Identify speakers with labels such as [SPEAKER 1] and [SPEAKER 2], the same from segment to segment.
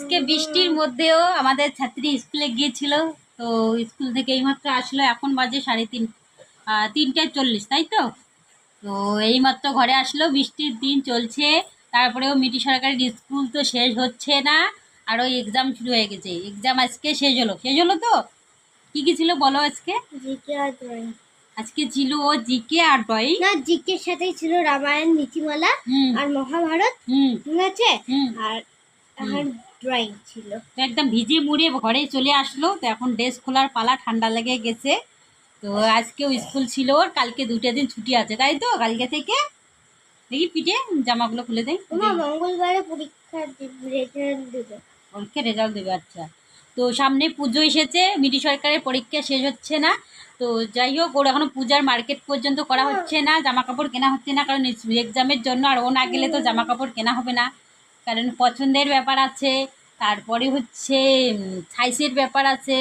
[SPEAKER 1] আজকে বৃষ্টির মধ্যেও আমাদের ছাত্রী স্কুলে গিয়েছিল তো স্কুল থেকে এইমাত্র আসলো এখন বাজে সাড়ে তিন তিনটে চল্লিশ তাই তো? তো এইমাত্র ঘরে আসলো বৃষ্টির দিন চলছে তারপরেও মিটি সরকারের স্কুল তো শেষ হচ্ছে না আর ওই এক্সাম শুরু হয়ে গেছে। এক্সাম আজকে শেষ হলো। শেষ হলো তো? কি কি ছিল বলো আজকে?
[SPEAKER 2] জিকে আর ড্রয়িং।
[SPEAKER 1] আজকে ছিল ও জিকে আর ড্রয়িং।
[SPEAKER 2] না জিকের সাথেই ছিল রামায়ণ নীতিমালা আর মহাভারত
[SPEAKER 1] হুম।
[SPEAKER 2] ঠিক আছে? আর আর ড্রয়িং ছিল।
[SPEAKER 1] তো একদম ভিজে মুড়ে ঘরে চলে আসলো। তো এখন ড্রেস খোলার পালা ঠান্ডা লেগে গেছে। তো আজকেও স্কুল ছিল ওর কালকে দুটো দিন ছুটি আছে তাই তো? কালকে থেকে? দেখি পিঠে জামাগুলো খুলে দেয়
[SPEAKER 2] মঙ্গলবারে পরীক্ষা রেজাল্ট দেবে।
[SPEAKER 1] পরীক্ষা রেজাল্ট দেবে আচ্ছা। তো সামনে পুজো এসেছে মিটি সরকারের পরীক্ষা শেষ হচ্ছে না। তো যাই হোক ওর এখনও পূজার মার্কেট পর্যন্ত করা হচ্ছে না জামা কাপড় কেনা হচ্ছে না কারণ এক্সামের জন্য আর ও না গেলে তো জামা কাপড় কেনা হবে না। কারণ পছন্দের ব্যাপার আছে। তারপরে হচ্ছে সাইজের ব্যাপার আছে।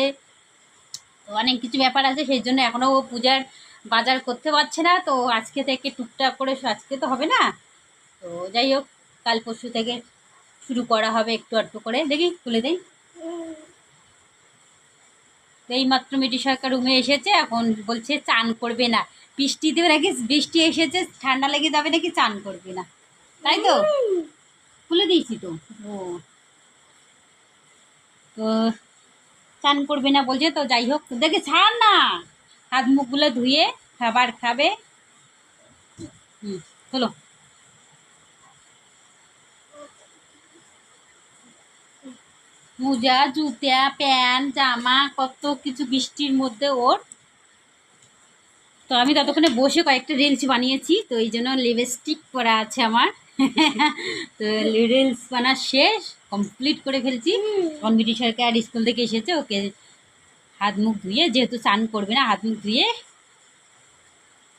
[SPEAKER 1] তো অনেক কিছু ব্যাপার আছে সেই জন্য এখনও ও পূজার বাজার করতে পারছে না। তো আজকে থেকে টুকটাক করে আজকে তো হবে না। তো যাই হোক কাল পরশু থেকে শুরু করা হবে একটু আধটু করে। দেখি খুলে দেই। এই মাত্র মিটি সরকার রুমে এসেছে এখন বলছে চান করবে না। বৃষ্টি দেবে নাকি বৃষ্টি এসেছে ঠান্ডা লেগে যাবে নাকি চান করবে না। তাই তো? খুলে দিয়েছি তো। ও তো চান করবে না বলছে, তো যাই হোক, দেখে ছাড় না। হাত মুখগুলো ধুয়ে খাবার খাবে। হুম মোজা, জুতা, প্যান্ট, জামা, কত কিছু বৃষ্টির মধ্যে ওর। তো আমি ততক্ষণে বসে কয়েকটা রিলস বানিয়েছি, তো এই জন্য লিপস্টিক করা আছে আমার। তো রিলস বানা শেষ। কমপ্লিট করে ফেলছি। এখন মিটি সরকার স্কুল থেকে এসেছে ওকে হাত মুখ ধুয়ে যেহেতু চান করবে না হাত মুখ ধুয়ে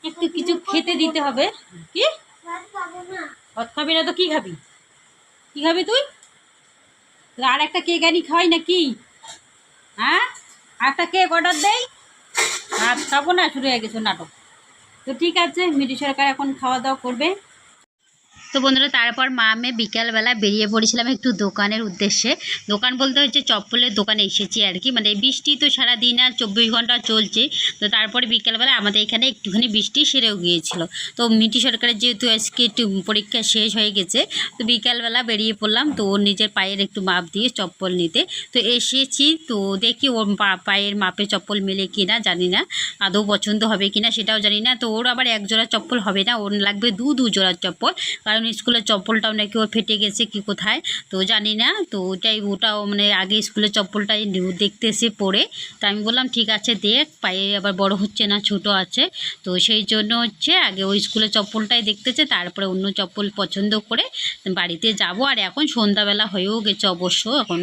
[SPEAKER 1] একটু কিছু খেতে দিতে হবে। কি? ভাত খাবি না। তো কি খাবি? কি খাবি তুই? আর একটা কেক আনি খাওয়াই নাকি? হ্যাঁ? আর একটা কেক অর্ডার দেই? ভাত খাব না শুরু হয়ে গেছে নাটক। তো ঠিক আছে মিটি সরকার এখন খাওয়া দাওয়া করবে। তো বন্ধুরা, তারপর মা, আমি বিকালবেলা বেরিয়ে পড়েছিলাম একটু দোকানের উদ্দেশ্যে। দোকান বলতে হচ্ছে চপ্পলের দোকানে এসেছি আর কি। মানে বৃষ্টি তো সারা দিন আর চব্বিশ ঘণ্টা চলছে। তো তারপরে বিকালবেলা আমাদের এখানে একটুখানি বৃষ্টি সেরেও গিয়েছিল। তো মিটি সরকারের যেহেতু আজকে পরীক্ষা শেষ হয়ে গেছে, তো বিকালবেলা বেরিয়ে পড়লাম। তো ওর নিজের পায়ের একটু মাপ দিয়ে চপ্পল নিতে। তো এসেছি। তো দেখি ওর পায়ের মাপে চপ্পল মেলে কিনা জানি না। আদৌ পছন্দ হবে কিনা সেটাও জানি না। তো ওর আবার এক জোড়া চপ্পল হবে না। ওর লাগবে দু দু জোড়ার চপ্পল। কারণ স্কুলের চপ্পলটাও নাকি ও ফেটে গেছে কি কোথায়, তো জানি না। তো ওটাই ওটাও মানে আগে স্কুলের চপ্পলটাই দেখতে এসে পড়ে। তো আমি বললাম, ঠিক আছে, দেখ, পায়ে আবার বড় হচ্ছে না, ছোট আছে। তো সেই জন্য হচ্ছে আগে ওই স্কুলের চপ্পলটাই দেখতেছে, তারপরে অন্য চপ্পল পছন্দ করে বাড়িতে যাব। আর এখন সন্ধ্যাবেলা হয়েও গেছে অবশ্য, এখন